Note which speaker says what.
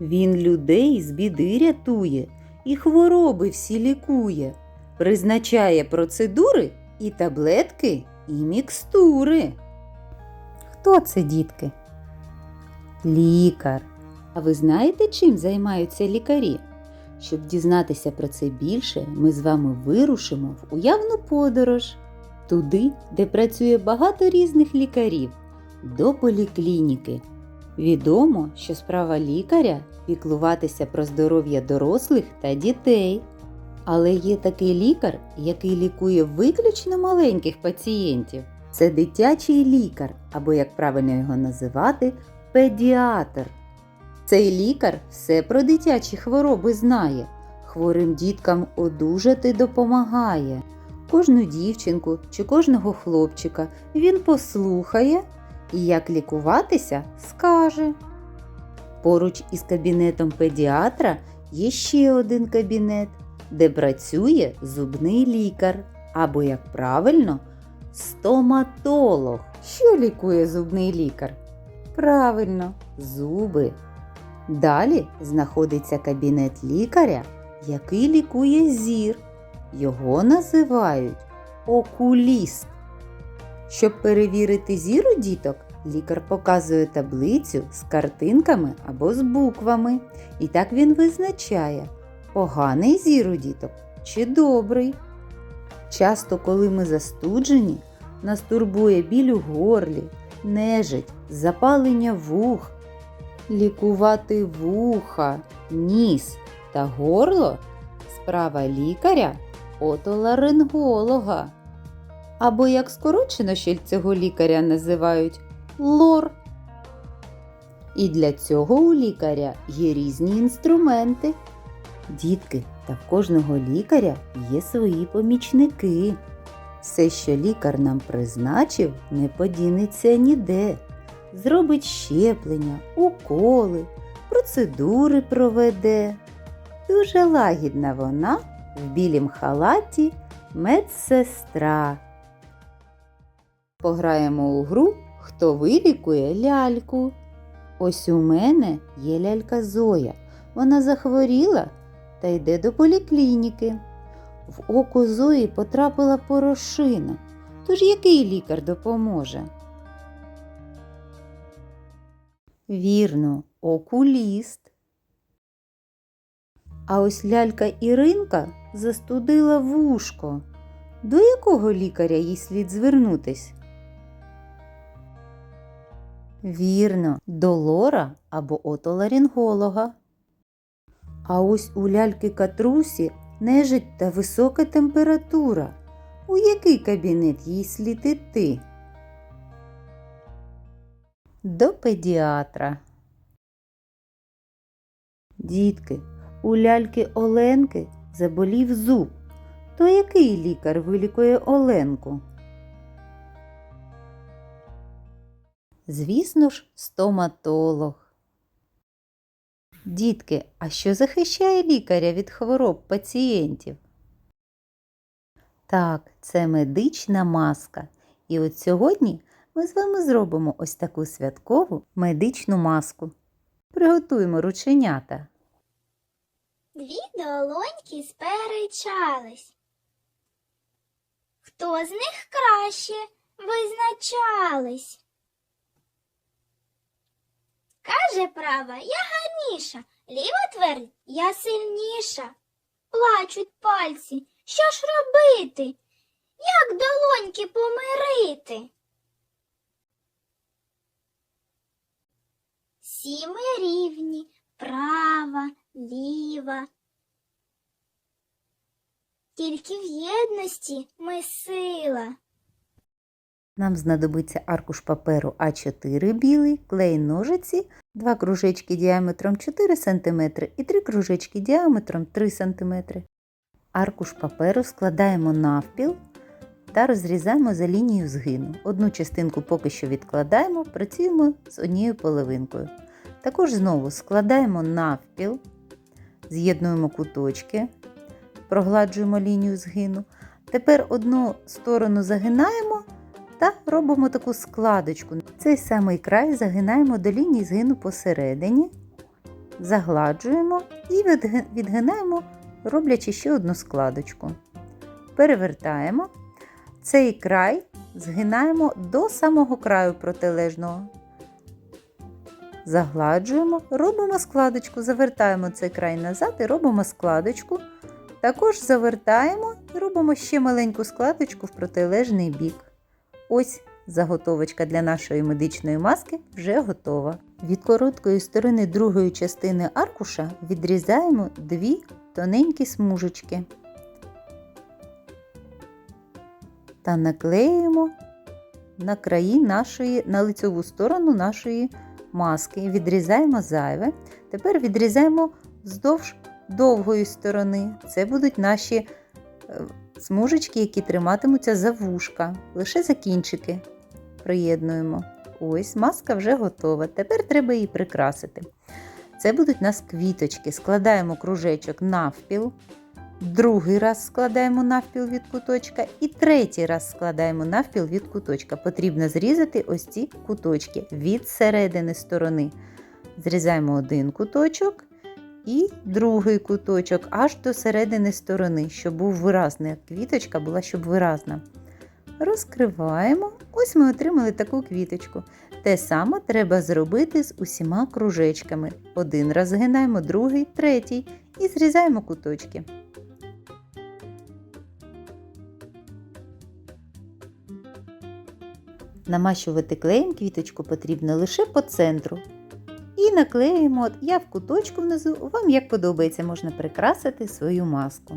Speaker 1: Він людей з біди рятує і хвороби всі лікує, призначає процедури і таблетки, і мікстури. Хто це, дітки? Лікар. А ви знаєте, чим займаються лікарі? Щоб дізнатися про це більше, ми з вами вирушимо в уявну подорож туди, де працює багато різних лікарів, до поліклініки. Відомо, що справа лікаря піклуватися про здоров'я дорослих та дітей. Але є такий лікар, який лікує виключно маленьких пацієнтів. Це дитячий лікар, або, як правильно його називати, педіатр. Цей лікар все про дитячі хвороби знає, хворим діткам одужати допомагає. Кожну дівчинку чи кожного хлопчика він послухає і як лікуватися скаже. Поруч із кабінетом педіатра є ще один кабінет, де працює зубний лікар, або, як правильно, стоматолог. Що лікує зубний лікар? Правильно, зуби. Далі знаходиться кабінет лікаря, який лікує зір. Його називають окуліст. Щоб перевірити зір у діток, лікар показує таблицю з картинками або з буквами. І так він визначає, поганий зір у діток чи добрий. Часто, коли ми застуджені, нас турбує біль у горлі, нежить, запалення вух, лікувати вуха, ніс та горло справа лікаря отоларинголога. Або як скорочено ще цього лікаря називають лор. І для цього у лікаря є різні інструменти. Дітки, та в кожного лікаря є свої помічники. Все, що лікар нам призначив, не подінеться ніде. Зробить щеплення, уколи, процедури проведе. Дуже лагідна вона в білім халаті медсестра. Пограємо у гру Хто вилікує ляльку. Ось у мене є лялька Зоя. Вона захворіла та йде до поліклініки. В око Зої потрапила порошина. Тож який лікар допоможе? Вірно, окуліст. А ось лялька Іринка застудила вушко. До якого лікаря їй слід звернутись? Вірно, до лора або отоларінголога. А ось у ляльки Катрусі нежить та висока температура. У який кабінет їй слід іти? До педіатра. Дітки, у ляльки Оленки заболів зуб. То який лікар вилікує Оленку? Звісно ж, стоматолог. Дітки, а що захищає лікаря від хвороб пацієнтів? Так, це медична маска. І от сьогодні ми з вами зробимо ось таку святкову медичну маску. Приготуємо рученята.
Speaker 2: Дві долоньки сперечались. Хто з них краще визначались? Каже права, я гарніша, ліва твердь, я сильніша. Плачуть пальці. Що ж робити? Як долоньки помирити? Всі ми рівні, права, ліва. Тільки в єдності ми сила.
Speaker 1: Нам знадобиться аркуш паперу А4 білий, клей ножиці, два кружечки діаметром 4 см і три кружечки діаметром 3 см. Аркуш паперу складаємо навпіл та розрізаємо за лінією згину. Одну частинку поки що відкладаємо, працюємо з однією половинкою. Також знову складаємо навпіл, з'єднуємо куточки, прогладжуємо лінію згину. Тепер одну сторону загинаємо та робимо таку складочку. Цей самий край загинаємо до лінії згину посередині. загладжуємо і відгинаємо, роблячи ще одну складочку. Перевертаємо. Цей край згинаємо до самого краю протилежного. Загладжуємо, робимо складочку, завертаємо цей край назад і робимо складочку. Також завертаємо і робимо ще маленьку складочку в протилежний бік. Ось заготовочка для нашої медичної маски вже готова. Від короткої сторони другої частини аркуша відрізаємо дві тоненькі смужечки та наклеюємо на краї нашої, на лицьову сторону нашої маски. Відрізаємо зайве. Тепер відрізаємо вздовж довгої сторони. Це будуть наші е, смужечки, які триматимуться за вушка. Лише за кінчики приєднуємо. Ось маска вже готова. Тепер треба її прикрасити. Це будуть у нас квіточки. Складаємо кружечок навпіл. Другий раз складаємо навпіл від куточка і третій раз складаємо навпіл від куточка. Потрібно зрізати ось ці куточки від середини сторони. Зрізаємо один куточок і другий куточок аж до середини сторони, щоб був виразний. як Квіточка була, щоб виразна. Розкриваємо. Ось ми отримали таку квіточку. Те саме треба зробити з усіма кружечками. Один раз згинаємо, другий, третій і зрізаємо куточки. Намащувати клеєм квіточку потрібно лише по центру. І наклеїмо, я в куточку внизу, вам як подобається, можна прикрасити свою маску.